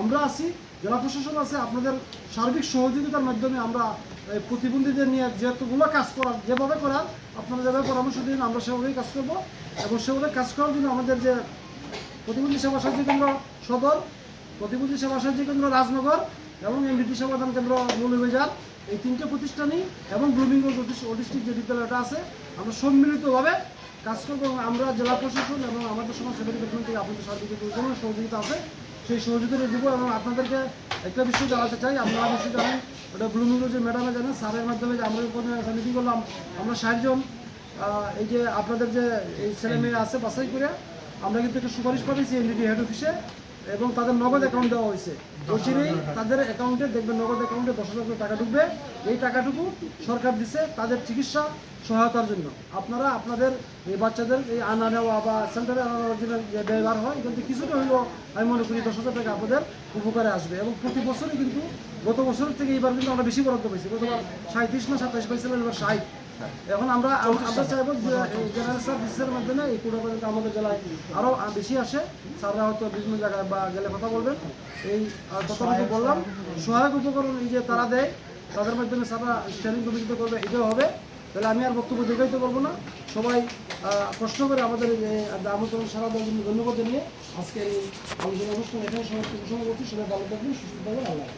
আমরা আছি, জেলা প্রশাসন আছে, আপনাদের সার্বিক সহযোগিতার মাধ্যমে আমরা প্রতিবন্ধীদের নিয়ে যেহেতুগুলো কাজ করার, যেভাবে করার আপনারা যেভাবে পরামর্শ দিন, আমরা সেভাবেই কাজ করব। এবং সেভাবে কাজ করার জন্য আমাদের যে প্রতিবন্ধী সেবা সাহায্য কেন্দ্র সদর, প্রতিবন্ধী সেবা সাহায্য কেন্দ্র রাজনগর এবং এনডিটি সমাধান কেন্দ্র মৌলভীবাজার এই তিনটে প্রতিষ্ঠানই এবং ব্লুমিংগঞ্জ অটিস্টিক যে বিদ্যালয়টা আছে, আমরা সম্মিলিতভাবে কাজ করব আমরা জেলা প্রশাসন এবং আমাদের সমাজ সেবা থেকে আপনাদের সার্বিক সহযোগিতা আছে। সেই সহযোগিতা দেবো এবং আপনাদেরকে একটা বিষয় জানাতে চাই। আপনারা নিশ্চয়ই জানেন, ওটা ব্লুমিংগঞ্জ যে ম্যাডামে জানেন স্যারের মাধ্যমে যে আমরা মিটিং করলাম, আমরা ষাটজন এই যে আপনাদের যে এই ছেলে মেয়ে আছে বাছাই করে, আমরা কিন্তু একটা সুপারিশ পাঠিয়েছি এনডিটি হেড অফিসে এবং তাদের নগদ অ্যাকাউন্ট দেওয়া হয়েছে। অচিরেই তাদের অ্যাকাউন্টে দেখবেন, নগদ অ্যাকাউন্টে দশ হাজার টাকা ঢুকবে। এই টাকাটুকু সরকার দিছে, তাদের চিকিৎসা সহায়তার জন্য। আপনারা আপনাদের এই বাচ্চাদের এই আনা নেওয়া বা সেন্টারে আনা নেওয়ার যে ব্যবহার হয় কিন্তু কিছুটা হলেও আমি মনে করি দশ হাজার টাকা আপনাদের উপকারে আসবে। এবং প্রতি বছরই কিন্তু গত বছরের থেকে এবার কিন্তু আমরা বেশি বরাদ্দ পাইছি। গতবার সাঁত্রিশ না সাতাশ পাইছিলাম এবার ষাট। এখন আমরা আমরা চাইব যে জেনারেল সার্ভিসের মাধ্যমে এই কুড়া পর্যন্ত আমাদের জেলায় আরও বেশি আসে। স্যাররা হয়তো বিভিন্ন জায়গায় বা গেলে কথা বলবেন। এই কথাটুকু বললাম। সহায়ক উপকরণ এই যে তারা দেয় তাদের মাধ্যমে স্যাররা স্ট্যান্ডিং কমিটিতে করবে এটাও হবে। তাহলে আমি আর বক্তব্য দীর্ঘায়িত করব না সবাই প্রশ্ন করে আমাদের আমন্ত্রণ, সারা জন্য ধন্যবাদ জানিয়ে আজকে এই আলোচনা অনুষ্ঠান এখানে সমাপ্ত ঘোষণা করছি, সবাই ভালো থাকবেন, সুস্থ থাকবেন, আল্লাহ।